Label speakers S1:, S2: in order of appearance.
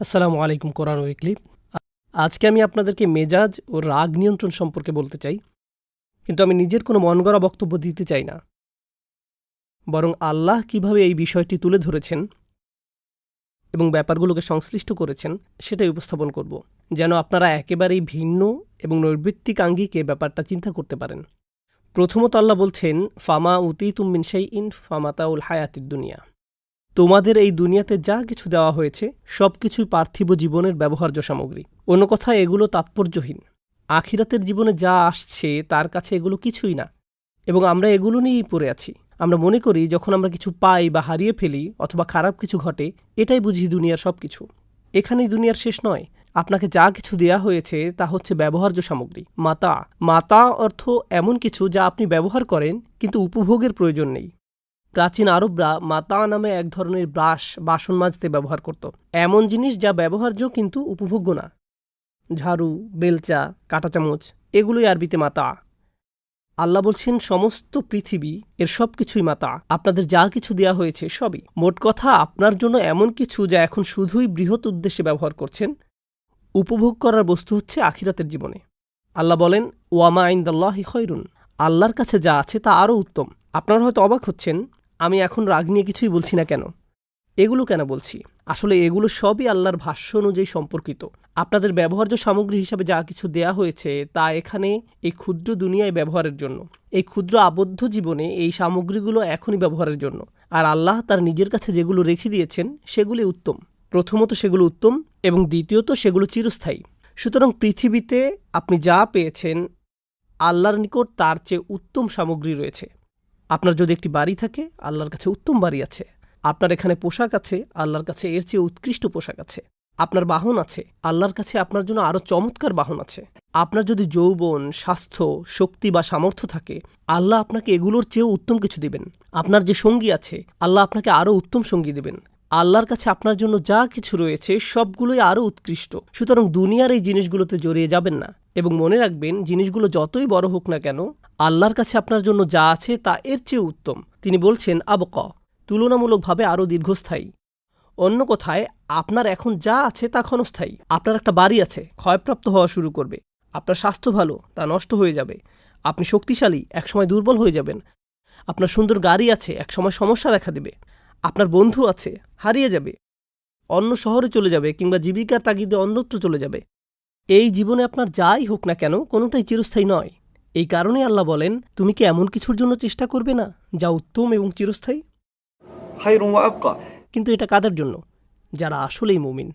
S1: আসসালামু আলাইকুম কোরআন উইকলি। আজকে আমি আপনাদেরকে মেজাজ ও রাগ নিয়ন্ত্রণ সম্পর্কে বলতে চাই, কিন্তু আমি নিজের কোনো মন গড়া বক্তব্য দিতে চাই না। বরং আল্লাহ কীভাবে এই বিষয়টি তুলে ধরেছেন এবং ব্যাপারগুলোকে সংশ্লিষ্ট করেছেন সেটাই উপস্থাপন করব, যেন আপনারা একেবারেই ভিন্ন এবং নৈর্বৃত্তিক আঙ্গিকে ব্যাপারটা চিন্তা করতে পারেন। প্রথমত আল্লাহ বলছেন, ফামা উতি তুমিন সেই ইন ফামাতাউল হায়াতির দুনিয়া। তোমাদের এই দুনিয়াতে যা কিছু দেওয়া হয়েছে, সব কিছুই পার্থিব জীবনের ব্যবহার্য সামগ্রী। অন্য কথায়, এগুলো তাৎপর্যহীন। আখিরাতের জীবনে যা আসছে, তার কাছে এগুলো কিছুই না। এবং আমরা এগুলো নিয়েই পড়ে আছি। আমরা মনে করি, যখন আমরা কিছু পাই বা হারিয়ে ফেলি, অথবা খারাপ কিছু ঘটে, এটাই বুঝি দুনিয়ার সব কিছু। এখানেই দুনিয়ার শেষ নয়। আপনাকে যা কিছু দেয়া হয়েছে, তা হচ্ছে ব্যবহার্য সামগ্রী। মাতা। মাতা অর্থ এমন কিছু যা আপনি ব্যবহার করেন, কিন্তু উপভোগের প্রয়োজন নেই। প্রাচীন আরবরা মাতা নামে এক ধরনের ব্রাশ, বাসন মাজতে ব্যবহার করত। এমন জিনিস যা ব্যবহার্য কিন্তু উপভোগ্য না। ঝাড়ু, বেলচা, কাঁটা চামচ, এগুলোই আরবিতে মাতা। আল্লাহ বলছেন, সমস্ত পৃথিবী, এর সব কিছুই মাতা। আপনাদের যা কিছু দেয়া হয়েছে সবই। মোট কথা, আপনার জন্য এমন কিছু যা এখন শুধুই বৃহৎ উদ্দেশ্যে ব্যবহার করছেন। উপভোগ করার বস্তু হচ্ছে আখিরাতের জীবনে। আল্লাহ বলেন ওয়ামা আইন্দাল্লাহি খৈরুন আল্লাহর কাছে যা আছে তা আরও উত্তম। আপনারা হয়তো অবাক হচ্ছেন আমি এখন রাগ নিয়ে কিছুই বলছি না কেন? এগুলো কেন বলছি? আসলে এগুলো সবই আল্লাহর ভাষ্য অনুযায়ী সম্পর্কিত। আপনাদের ব্যবহার্য সামগ্রী হিসাবে যা কিছু দেয়া হয়েছে তা এখানে এই ক্ষুদ্র দুনিয়ায় ব্যবহারের জন্য। এই ক্ষুদ্র আবদ্ধ জীবনে এই সামগ্রীগুলো এখনই ব্যবহারের জন্য। আর আল্লাহ তার নিজের কাছে যেগুলো রেখে দিয়েছেন, সেগুলি উত্তম। প্রথমত সেগুলো উত্তম এবং দ্বিতীয়ত সেগুলো চিরস্থায়ী। সুতরাং পৃথিবীতে আপনি যা পেয়েছেন, আল্লাহর নিকট তার চেয়ে উত্তম সামগ্রী রয়েছে। আপনার যদি একটি বাড়ি থাকে, আল্লাহর কাছে উত্তম বাড়ি আছে। আপনার এখানে পোশাক আছে, আল্লাহর কাছে এর চেয়ে উৎকৃষ্ট পোশাক আছে। আপনার বাহন আছে, আল্লাহর কাছে আপনার জন্য আরও চমৎকার বাহন আছে। আপনার যদি যৌবন, স্বাস্থ্য, শক্তি বা সামর্থ্য থাকে, আল্লাহ আপনাকে এগুলোর চেয়েও উত্তম কিছু দিবেন। আপনার যে সঙ্গী আছে, আল্লাহ আপনাকে আরও উত্তম সঙ্গী দেবেন। আল্লাহর কাছে আপনার জন্য যা কিছু রয়েছে, সবগুলোই আরও উৎকৃষ্ট। সুতরাং দুনিয়ার এই জিনিসগুলোতে জড়িয়ে যাবেন না। এবং মনে রাখবেন, জিনিসগুলো যতই বড় হোক না কেন, আল্লাহর কাছে আপনার জন্য যা আছে তা এর চেয়ে উত্তম। তিনি বলছেন, আবক, তুলনামূলকভাবে আরও দীর্ঘস্থায়ী। অন্য কথায়, আপনার এখন যা আছে তা ক্ষণস্থায়ী। আপনার একটা বাড়ি আছে, ক্ষয়প্রাপ্ত হওয়া শুরু করবে। আপনার স্বাস্থ্য ভালো, তা নষ্ট হয়ে যাবে। আপনি শক্তিশালী, একসময় দুর্বল হয়ে যাবেন। আপনার সুন্দর গাড়ি আছে, একসময় সমস্যা দেখা দেবে। আপনার বন্ধু আছে, হারিয়ে যাবে। অন্য শহরে চলে যাবে কিংবা জীবিকার তাগিদে অন্যত্র চলে যাবে। এই জীবনে আপনার যাই হোক না কেন কোনোটাই চিরস্থায়ী নয়। এই কারণে আল্লাহ বলেন তুমি কি এমন কিছুর জন্য চেষ্টা করবে না যা উত্তম এবং চিরস্থায়ী? কিন্তু এটা কাদের জন্য? যারা আসলেই মুমিন।